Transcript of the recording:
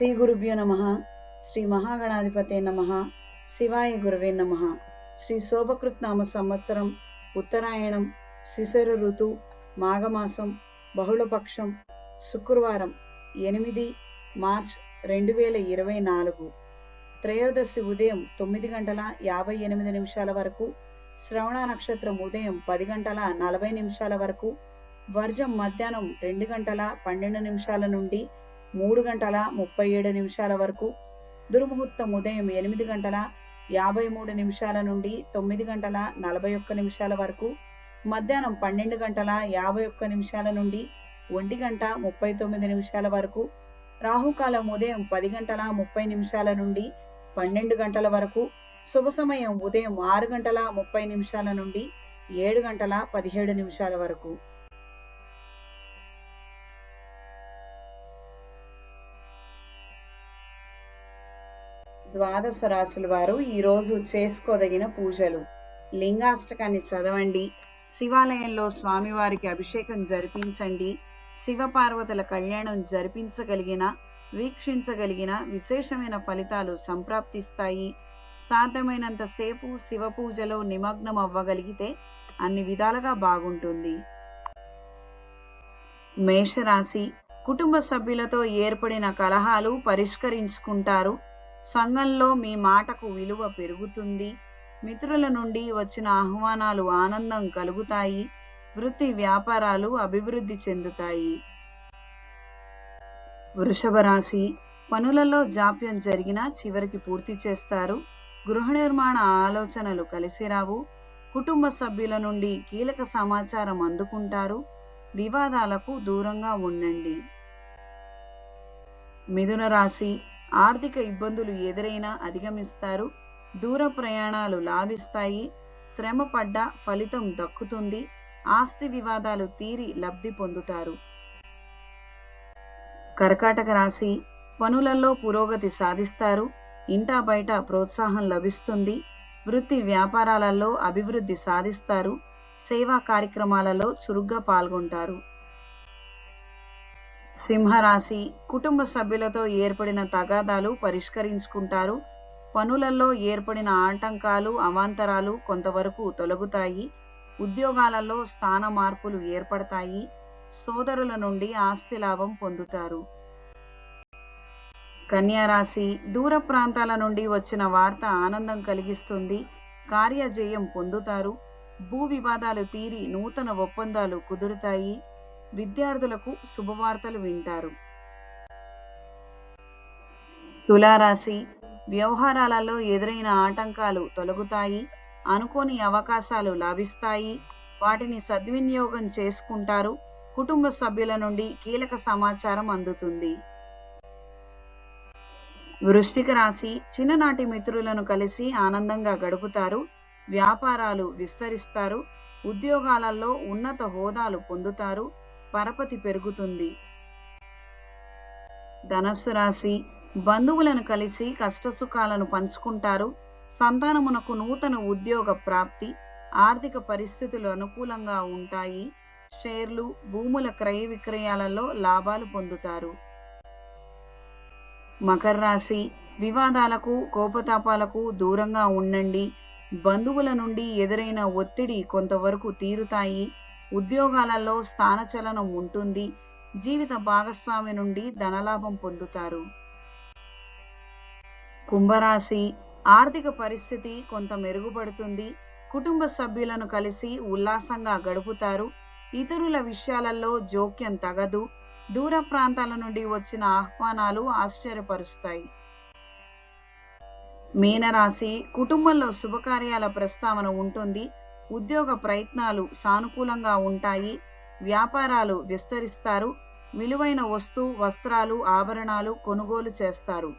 శ్రీ గురుభ్యో నమ. శ్రీ మహాగణాధిపతే నమ. శివాయ గురవే నమ. శ్రీ శోభకృత్ నామ సంవత్సరం ఉత్తరాయణం శిశిర ఋతు మాఘమాసం బహుళపక్షం శుక్రవారం ఎనిమిది మార్చ్ రెండు వేల ఇరవై నాలుగు. త్రయోదశి ఉదయం తొమ్మిది గంటల యాభై ఎనిమిది నిమిషాల వరకు శ్రవణ నక్షత్రం ఉదయం పది గంటల నలభై నిమిషాల వరకు వర్జం మధ్యాహ్నం రెండు గంటల పన్నెండు నిమిషాల నుండి మూడు గంటల ముప్పై ఏడు నిమిషాల వరకు. దుర్ముహూర్తం ఉదయం ఎనిమిది గంటల యాభై మూడు నిమిషాల నుండి తొమ్మిది గంటల నలభై ఒక్క నిమిషాల వరకు. మధ్యాహ్నం పన్నెండు గంటల యాభై ఒక్క నిమిషాల నుండి ఒంటి గంట ముప్పై తొమ్మిది నిమిషాల వరకు. రాహుకాలం ఉదయం పది గంటల ముప్పై నిమిషాల నుండి పన్నెండు గంటల వరకు. శుభ సమయం ఉదయం ఆరు గంటల ముప్పై నిమిషాల నుండి ఏడు గంటల పదిహేడు నిమిషాల వరకు. ద్వాదశ రాశుల వారు ఈ రోజు చేసుకోదగిన పూజలు. లింగాష్టకాన్ని చదవండి. శివాలయంలో స్వామివారికి అభిషేకం జరిపించండి. శివపార్వతుల కళ్యాణం జరిపించగలిగిన వీక్షించగలిగిన విశేషమైన ఫలితాలు సంప్రాప్తిస్తాయి. సాధ్యమైనంత సేపు శివ పూజలో నిమగ్నం అవ్వగలిగితే అన్ని విధాలుగా బాగుంటుంది. మేషరాశి కుటుంబ సభ్యులతో ఏర్పడిన కలహాలు పరిష్కరించుకుంటారు. సంఘంలో మీ మాటకు విలువ పెరుగుతుంది. మిత్రుల నుండి వచ్చిన ఆహ్వానాలు ఆనందం కలుగుతాయి. వృత్తి వ్యాపారాలు అభివృద్ధి చెందుతాయి. వృషభ రాశి పనులలో జాప్యం జరిగినా చివరికి పూర్తి చేస్తారు. గృహ నిర్మాణ ఆలోచనలు కలిసి రావు. కుటుంబ సభ్యుల నుండి కీలక సమాచారం అందుకుంటారు. వివాదాలకు దూరంగా ఉండండి. మిథున రాశి ఆర్థిక ఇబ్బందులు ఎదురైనా అధిగమిస్తారు. దూర ప్రయాణాలు లాభిస్తాయి. శ్రమ పడ్డ ఫలితం దక్కుతుంది. ఆస్తి వివాదాలు తీరి లబ్ధి పొందుతారు. కర్కాటక రాశి పనులలో పురోగతి సాధిస్తారు. ఇంటా బయట ప్రోత్సాహం లభిస్తుంది. వృత్తి వ్యాపారాలలో అభివృద్ధి సాధిస్తారు. సేవా కార్యక్రమాలలో చురుగ్గా పాల్గొంటారు. సింహరాశి కుటుంబ సభ్యులతో ఏర్పడిన తగాదాలు పరిష్కరించుకుంటారు. పనులలో ఏర్పడిన ఆటంకాలు అవాంతరాలు కొంతవరకు తొలగుతాయి. ఉద్యోగాలలో స్థాన మార్పులు ఏర్పడతాయి. సోదరుల నుండి ఆస్తి లాభం పొందుతారు. కన్యారాశి దూర ప్రాంతాల నుండి వచ్చిన వార్త ఆనందం కలిగిస్తుంది. కార్యజయం పొందుతారు. భూ వివాదాలు తీరి నూతన ఒప్పందాలు కుదురుతాయి. విద్యార్థులకు శుభవార్తలు వింటారు. తులారాశి వ్యవహారాలలో ఎదురైన ఆటంకాలు తొలగుతాయి అనుకోని అవకాశాలు లాభిస్తాయి వాటిని సద్వినియోగం చేసుకుంటారు కుటుంబ సభ్యుల నుండి కీలక సమాచారం అందుతుంది. వృష్టిక రాశి చిన్ననాటి మిత్రులను కలిసి ఆనందంగా గడుపుతారు వ్యాపారాలు విస్తరిస్తారు ఉద్యోగాలలో ఉన్నత హోదాలు పొందుతారు పరపతి పెరుగుతుంది. ధనస్సు రాశి బంధువులను కలిసి కష్టసుఖాలను పంచుకుంటారు. సంతానమునకు నూతన ఉద్యోగ ప్రాప్తి ఆర్థిక పరిస్థితులు అనుకూలంగా ఉంటాయి. షేర్లు భూముల క్రయ విక్రయాలలో లాభాలు పొందుతారు. మకర రాశి వివాదాలకు కోపతాపాలకు దూరంగా ఉండండి. బంధువుల నుండి ఎదురైన ఒత్తిడి కొంతవరకు తీరుతాయి. ఉద్యోగాలలో స్థానచలనం ఉంటుంది. జీవిత భాగస్వామి నుండి ధనలాభం పొందుతారు. కుంభరాశి ఆర్థిక పరిస్థితి కొంత మెరుగుపడుతుంది. కుటుంబ సభ్యులను కలిసి ఉల్లాసంగా గడుపుతారు. ఇతరుల విషయాలలో జోక్యం తగదు. దూర ప్రాంతాల నుండి వచ్చిన ఆహ్వానాలు ఆశ్చర్యపరుస్తాయి. మీనరాశి కుటుంబంలో శుభకార్యాల ప్రస్తావన ఉంటుంది. ఉద్యోగ ప్రయత్నాలు సానుకూలంగా ఉంటాయి. వ్యాపారాలు విస్తరిస్తారు. విలువైన వస్తు వస్త్రాలు ఆభరణాలు కొనుగోలు చేస్తారు.